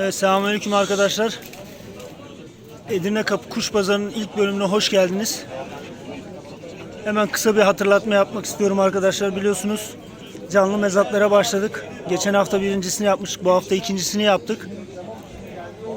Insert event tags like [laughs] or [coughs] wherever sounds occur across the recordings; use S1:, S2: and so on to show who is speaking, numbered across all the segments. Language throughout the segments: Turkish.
S1: Evet, selamünaleyküm arkadaşlar. Edirne Kapı Kuş Pazarı'nın ilk bölümüne hoş geldiniz. Hemen kısa bir hatırlatma yapmak istiyorum arkadaşlar. Biliyorsunuz canlı mezatlara başladık. Geçen hafta birincisini yapmıştık. Bu hafta ikincisini yaptık.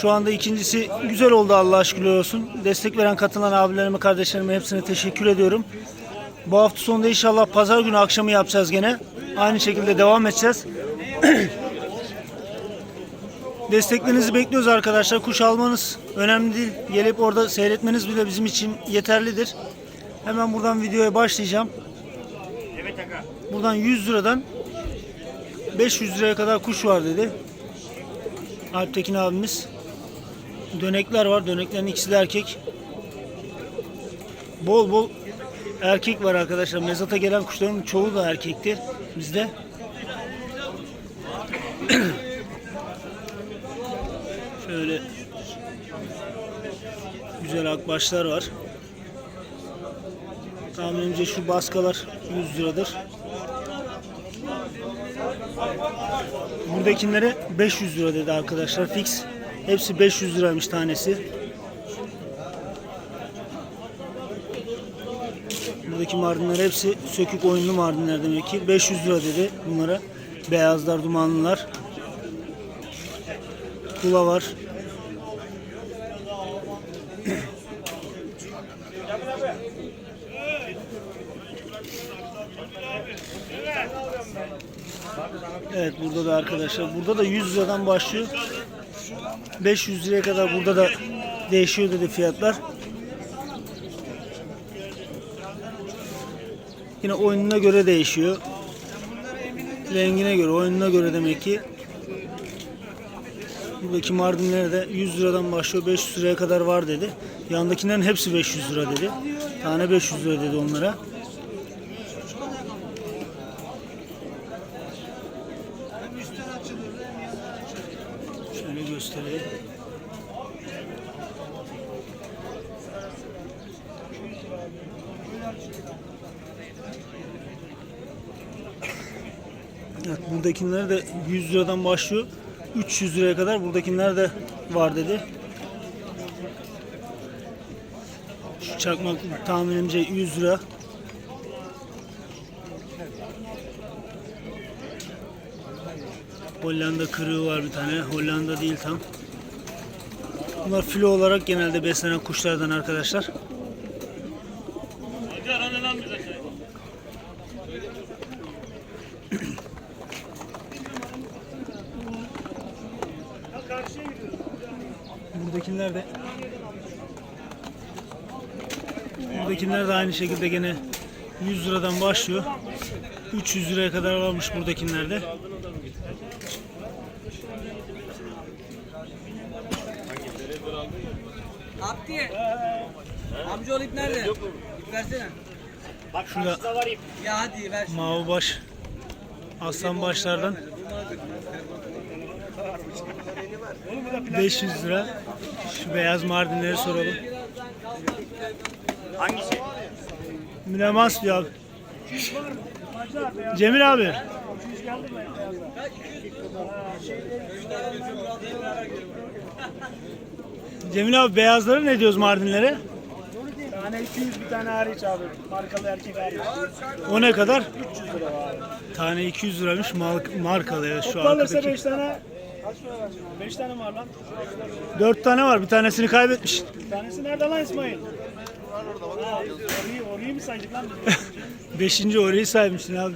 S1: Şu anda ikincisi güzel oldu Allah'a şükürler olsun. Destek veren katılan abilerime, kardeşlerime hepsine teşekkür ediyorum. Bu hafta sonunda inşallah pazar günü akşamı yapacağız gene. Aynı şekilde devam edeceğiz. [clears throat] Desteklerinizi bekliyoruz arkadaşlar. Kuş almanız önemli değil. Gelip orada seyretmeniz bile bizim için yeterlidir. Hemen buradan videoya başlayacağım. Buradan 100 liradan 500 liraya kadar kuş var dedi. Alptekin abimiz. Dönekler var. Döneklerin ikisi de erkek. Bol bol erkek var arkadaşlar. Mezata gelen kuşların çoğu da erkekti bizde. [clears throat] Şöyle güzel akbaşlar var. Tahminimce şu baskalar 100 liradır. Buradakilere 500 lira dedi arkadaşlar fix. Hepsi 500 liraymış tanesi. Buradaki mardinler hepsi sökük oyunlu mardinler demek ki. 500 lira dedi bunlara. Beyazlar, dumanlılar. Kula var. Evet burada da arkadaşlar. Burada da 100 liradan başlıyor. 500 liraya kadar burada da değişiyor dedi fiyatlar. Yine oyununa göre değişiyor. Rengine göre, oyununa göre demek ki. Buradaki mardinler de 100 liradan başlıyor 500 liraya kadar var dedi. Yandakilerin hepsi 500 lira dedi. Tane 500 lira dedi onlara. Şöyle göstereyim. Evet, buradakiler de 100 liradan başlıyor. 300 liraya kadar buradakiler de var dedi. Şu çakmak tahminimce 100 lira. Hollanda kırığı var bir tane. Hollanda değil tam. Bunlar filo olarak genelde beslenen kuşlardan arkadaşlar. Buradakiler de Buradakiler de aynı şekilde gene 100 liradan başlıyor. 300 liraya kadar varmış buradakiler de.
S2: Abdi. Amcaoğlu ip nerede? İp versene.
S1: Şurada
S2: Ya hadi ver. şunu.
S1: mavi baş aslan başlardan 500 lira. Şu beyaz mardinleri soralım.
S3: Hangisi?
S1: Mülemas diyor abi. Cemil abi. Cemil abi beyazları ne diyoruz Mardinlere?
S4: Tane 200 bir tane hariç abi. Markalı erkek hariç.
S1: O ne kadar?
S4: 300 lira var.
S1: Tane 200 liraymış mal- markalı evet şu
S4: Toplarlarsa
S1: arkadaki.
S4: 5 tane. Kaç lira versin? 5 tane var lan.
S1: 4 tane var bir tanesini kaybetmiş.
S4: Bir tanesi nerede lan İsmail? Ha, orayı, orayı mı saydık lan? [laughs]
S1: Beşinci orayı saymışsın abi.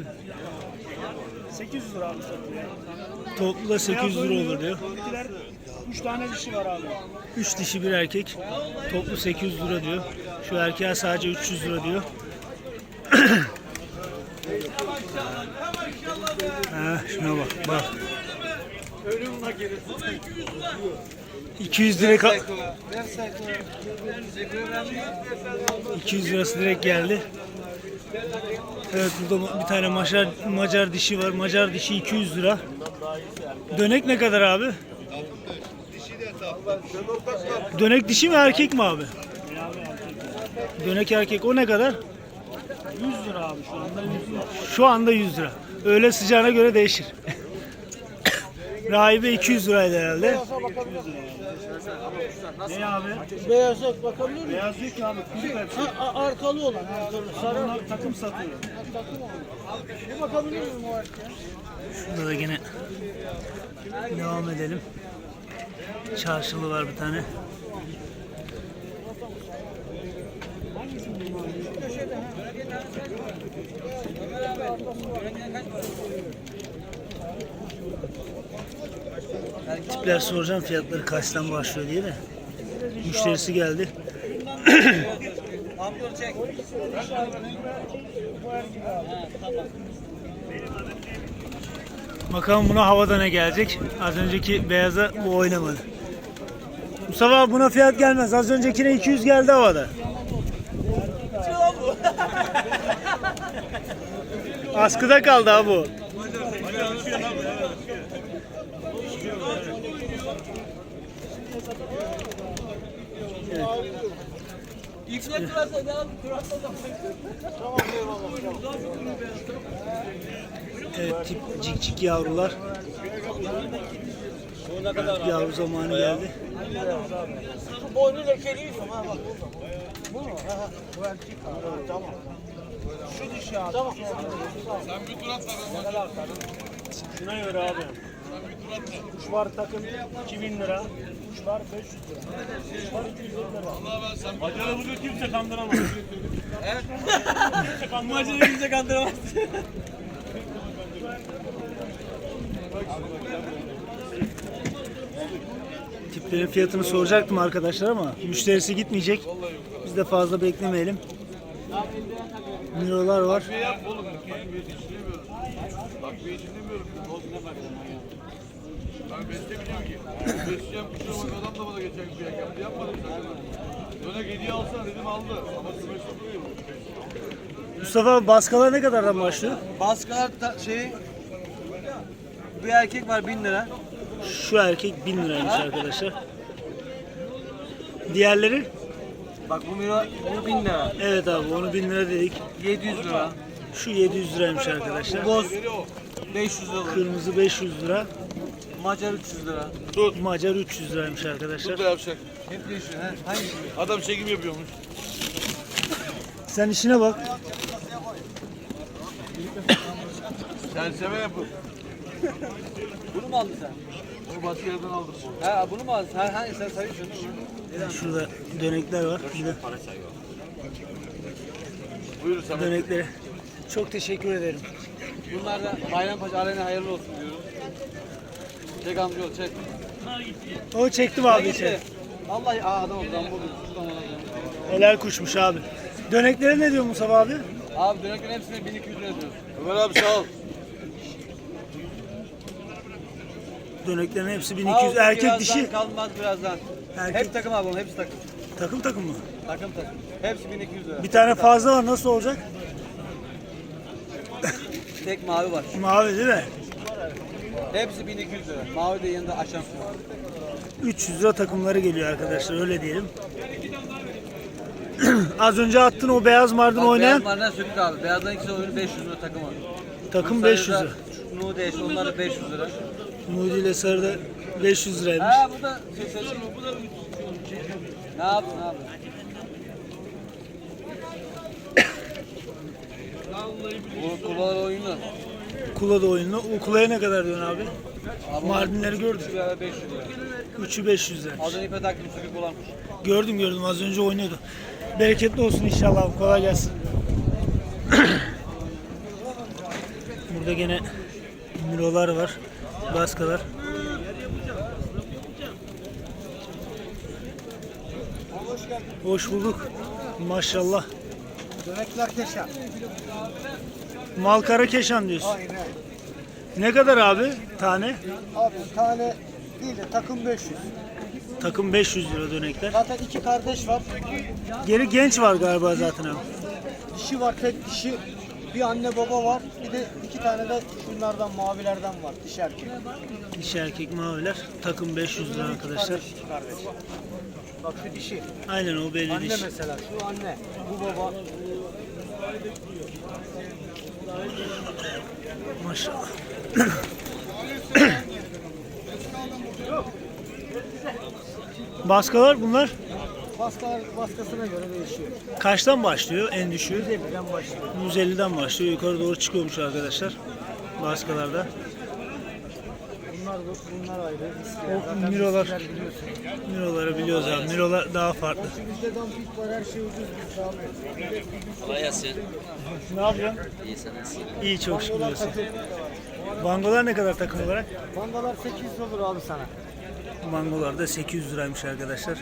S4: 800 lira abi satıyor.
S1: Toplu da 800 lira olur diyor.
S4: Buradakiler 3 tane dişi var abi.
S1: 3 dişi bir erkek. Toplu 800 lira diyor. Şu erkeğe sadece 300 lira diyor. [clears throat] ha, şuna bak bak. 200 lira ka- 200 lirası direkt geldi. Evet burada bir tane Macar, Macar dişi var. Macar dişi 200 lira. Dönek ne kadar abi? Dönek dişi mi erkek mi abi? Dönek erkek o ne kadar?
S4: 100 lira abi şu anda 100 lira.
S1: Şu anda 100 lira. Öğle sıcağına göre değişir. [laughs] Rahibe 200 liraydı herhalde.
S4: Ne abi?
S3: Beyaza bakabilir miyim?
S4: Beyaz yok ki abi. Kuyruk hepsi.
S3: Ha, a- arkalı olan, arkalı. Sarı
S4: Bunlar takım satıyor.
S3: takım olan. Bir bakabilir miyim o erkeğe?
S1: Şurada da yine devam edelim. Çarşılı var bir tane. Tipler soracağım fiyatları kaçtan başlıyor diye de. Müşterisi geldi.
S2: Çek. [coughs]
S1: Bakalım buna havada ne gelecek. Az önceki beyaza bu oynamadı. Mustafa abi buna fiyat gelmez. Az öncekine 200 geldi havada. Askıda kaldı ha bu.
S2: İlkine kurarsa da kurarsa da.
S1: Evet tip cik cik yavrular. Yavru zamanı geldi.
S3: Şu boynu lekeliyor ha bak. Bu mu? Ha, ha. Bu erkek. Tamam. Şu dişi abi. Tamam.
S4: Şuna göre abi. Kuş var takım 2000 lira. Kuş var 500 lira. Kuş var 250 lira. Acele bugün kimse kandıramaz. kimse kandıramaz.
S2: Maçını kimse kandıramaz.
S1: Tiplerin fiyatını soracaktım arkadaşlar ama müşterisi gitmeyecek. Biz de fazla beklemeyelim. Mirolar var.
S5: Ben beslemiyorum ki. Besleyeceğim kuşa bak adam da bana geçen bir yak yaptı. Yapmadım zaten. Dönek hediye alsana dedim aldı. Ama kımeş tutuyor.
S1: Mustafa abi baskalar ne kadardan başlıyor?
S2: Baskılar da şey bir erkek var 1000 lira.
S1: Şu erkek 1000 liraymış arkadaşlar. Diğerleri?
S2: Bak bu miro bu 1000 lira.
S1: Evet abi onu 1000 lira dedik.
S2: 700 lira.
S1: Şu 700 liraymış arkadaşlar.
S2: Boz 500 lira.
S1: Kırmızı 500 lira.
S2: Macar 300 lira.
S1: Macar 300 liraymış arkadaşlar.
S5: Dur da yapacak.
S2: Hep değişiyor. He. Hangisi?
S5: Adam çekim yapıyormuş.
S1: Sen işine bak.
S5: Serseme yapın.
S2: Bunu mu aldın sen?
S5: Onu başka yerden aldım.
S2: Ha bunu mu aldın? Sen hangi sen sayıyorsun değil mi?
S1: Şurada dönekler var. Bir de
S5: Buyurun Samet.
S1: döneklere. Çok teşekkür ederim.
S2: Bunlar da Bayrampaşa aleyhine hayırlı olsun diyorum. Çek amcaoğlu çek.
S1: O çektim abi
S2: işte. Vallahi aa adam geldi.
S1: Helal kuşmuş abi. Döneklere ne diyor Mustafa abi?
S2: Abi döneklerin hepsine 1200 lira diyoruz.
S5: Ömer abi sağ ol.
S1: Döneklerin hepsi
S2: Al,
S1: 1200. Erkek
S2: birazdan
S1: dişi.
S2: Kalmaz birazdan.
S1: Erkek.
S2: Hep takım abi onun hepsi takım.
S1: Takım takım mı?
S2: Takım takım. Hepsi 1200 lira.
S1: Bir tane fazla var nasıl olacak? [laughs]
S2: Tek mavi var.
S1: Mavi değil mi?
S2: Hepsi 1200 lira. Mavi de yanında aşan.
S1: 300 lira takımları geliyor arkadaşlar öyle diyelim. [clears throat] Az önce attın o beyaz mardin
S2: Bak
S1: oynayan
S2: beyaz mardan sökük abi. Beyazdan ikisi oyunu 500 lira takım var.
S1: takım 500 lira.
S2: Nude eş onlar da 500 lira.
S1: Nudi ile Sarı da 500 liraymış.
S2: Ha bu da şey mi? Bu da ne yaptın abi? Bu kubalar oyunu.
S1: Kula da oyunlu. O kulaya ne kadar diyorsun abi?
S2: Abi
S1: Mardinleri
S2: beraber 500 lira.
S1: 3'ü 500 lira.
S2: Az önce ipe taktım sökük olanmış.
S1: Gördüm gördüm az önce oynuyordu. Bereketli olsun inşallah. Kolay gelsin. [clears throat] Burada gene mirolar var. Baskalar. Hoş bulduk. Maşallah.
S3: Dönekler keşan.
S1: Malkara keşan diyorsun.
S3: Aynen.
S1: Ne kadar abi tane?
S3: Abi tane değil de takım 500.
S1: Takım 500 lira dönekler.
S3: Zaten iki kardeş var.
S1: Geri genç var galiba zaten abi.
S3: Dişi var tek dişi. Bir anne baba var. Bir de iki tane de şunlardan mavilerden var. Dişi erkek.
S1: Dişi erkek maviler. Takım 500 lira arkadaşlar.
S3: Kardeş, kardeş. Bak şu dişi.
S1: Aynen o belli
S3: Anne
S1: diş.
S3: mesela. Şu anne. Bu baba.
S1: Maşallah. Baskalar bunlar
S3: Baskalar baskısına göre değişiyor.
S1: kaçtan başlıyor en düşüğü?
S3: 150'den başlıyor.
S1: 150'den başlıyor. Yukarı doğru çıkıyormuş arkadaşlar. Baskalarda.
S3: Bunlar bunlar ayrı.
S1: O
S3: Zaten
S1: mirolar.
S3: biliyorsun.
S1: Miroları biliyoruz abi. Mirolar daha farklı.
S3: Bizde dampik var her şey ucuz bizde abi.
S2: Kolay gelsin.
S1: Ne yapıyorsun?
S2: İyi sensin.
S1: İyi çok şükür diyorsun. Bangolar ne kadar takım olarak?
S3: Mandalar 800 olur abi sana.
S1: Mangolar da 800 liraymış arkadaşlar.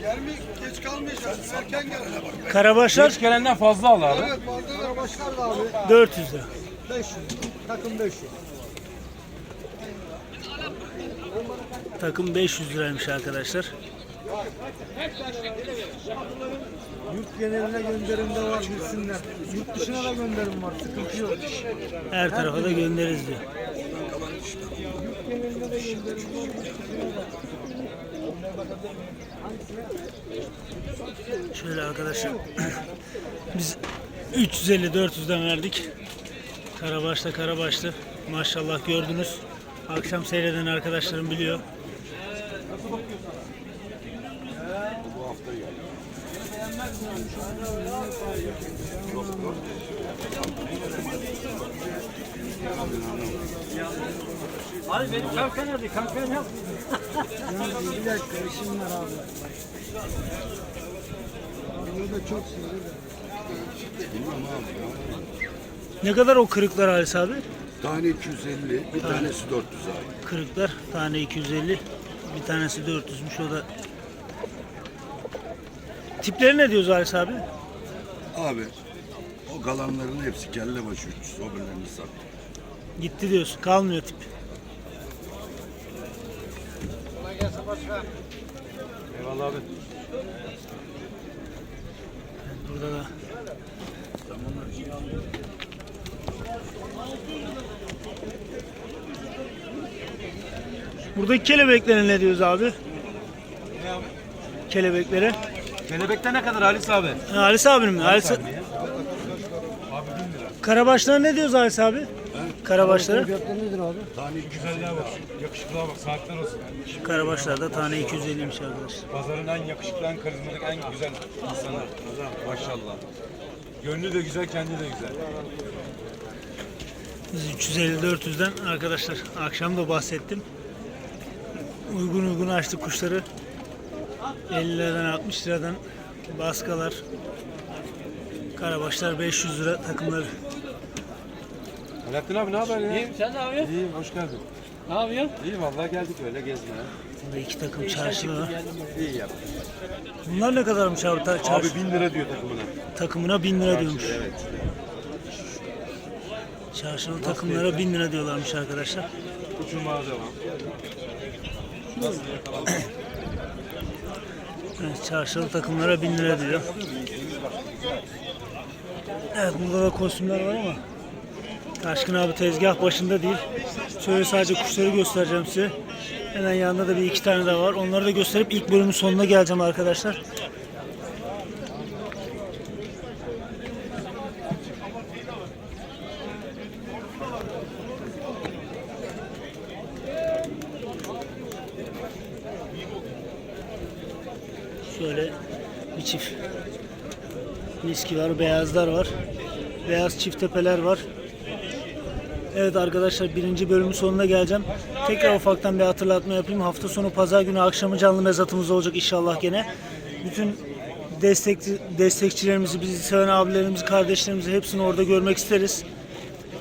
S5: Gelmek geç kalmayacaksın. Erken gel.
S1: Karabaşlar
S4: gelenden fazla al abi.
S5: Evet bardalar
S3: Başlar da abi
S1: 400 lira.
S3: 500. Takım 500.
S1: Takım 500 liraymış arkadaşlar.
S3: Yurt geneline gönderimde var bilsinler. Yurt dışına da gönderim var. Sıkıntı yok.
S1: Her tarafa da göndeririz diyor.
S3: Yurt geneline de gönderim var.
S1: Şöyle arkadaşlar. [clears throat] Biz 350-400'den verdik. Karabaş'ta Karabaş'ta. Maşallah gördünüz. Akşam seyreden arkadaşlarım biliyor.
S2: Abi benim kanka nerede? Kanka ne yaptın?
S3: Ya bir dakika işim var abi. Burada çok sinirli.
S1: Ne kadar o kırıklar Halis abi?
S6: Tane 250, bir tanesi 400 abi.
S1: Kırıklar tane 250. Bir tanesi 400'müş o da. Tipleri ne diyoruz Halis abi?
S6: Abi o kalanların hepsi kelle başı 300, öbürlerini sat.
S1: Gitti diyorsun. Kalmıyor tip.
S4: Eyvallah abi.
S1: Burada da. Buradaki kelebeklere ne diyoruz abi? Kelebeklere.
S4: Kelebekte ne kadar Halis abi?
S1: Ha, Halis abinin mi? Halis...
S4: Abi 1000 lira.
S1: Karabaşlara ne diyoruz Halis abi? Karabaşlara.
S3: Fiyatları nedir abi?
S6: Tane 200
S4: Güzelliğe bak. Yakışıklığa bak. Saatler olsun.
S1: Karabaşlarda tane 250'ymiş arkadaşlar.
S4: Pazarın en yakışıklı, en karizmatik, en güzel insanı. Maşallah. Gönlü de güzel, kendi de güzel.
S1: Biz 350-400'den arkadaşlar akşam da bahsettim. Uygun uygun açtık kuşları. 50 liradan 60 liradan baskalar. Karabaşlar 500 lira takımları.
S4: Alaaddin abi ne haber ya?
S2: İyiyim sen ne yapıyorsun?
S4: İyiyim, hoş geldin.
S2: Ne yapıyorsun?
S4: İyi vallahi geldik öyle gezmeye.
S1: Burada iki takım çarşılı var.
S4: İyi yaptın.
S1: Bunlar ne kadarmış abi? Ta- çarşı
S4: Abi 1000 lira diyor takımına.
S1: takımına 1000 lira diyormuş.
S4: Evet.
S1: Çarşılı takımlara 1000 lira diyorlarmış arkadaşlar.
S4: Uçurmaya devam.
S1: Çarşılı takımlara 1000 lira diyor. Evet burada da kostümler var ama Taşkın abi tezgah başında değil. Şöyle sadece kuşları göstereceğim size. Hemen yanında da bir iki tane daha var. Onları da gösterip ilk bölümün sonuna geleceğim arkadaşlar. Şöyle bir çift miski var, beyazlar var. Beyaz çift tepeler var. Evet arkadaşlar birinci bölümün sonuna geleceğim. Tekrar ufaktan bir hatırlatma yapayım. Hafta sonu pazar günü akşamı canlı mezatımız olacak inşallah gene. Bütün destek, destekçilerimizi, bizi seven abilerimizi, kardeşlerimizi hepsini orada görmek isteriz.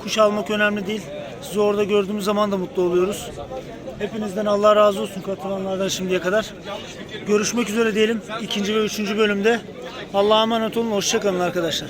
S1: Kuş almak önemli değil. Sizi orada gördüğümüz zaman da mutlu oluyoruz. Hepinizden Allah razı olsun katılanlardan şimdiye kadar. Görüşmek üzere diyelim ikinci ve üçüncü bölümde. Allah'a emanet olun. Hoşçakalın arkadaşlar.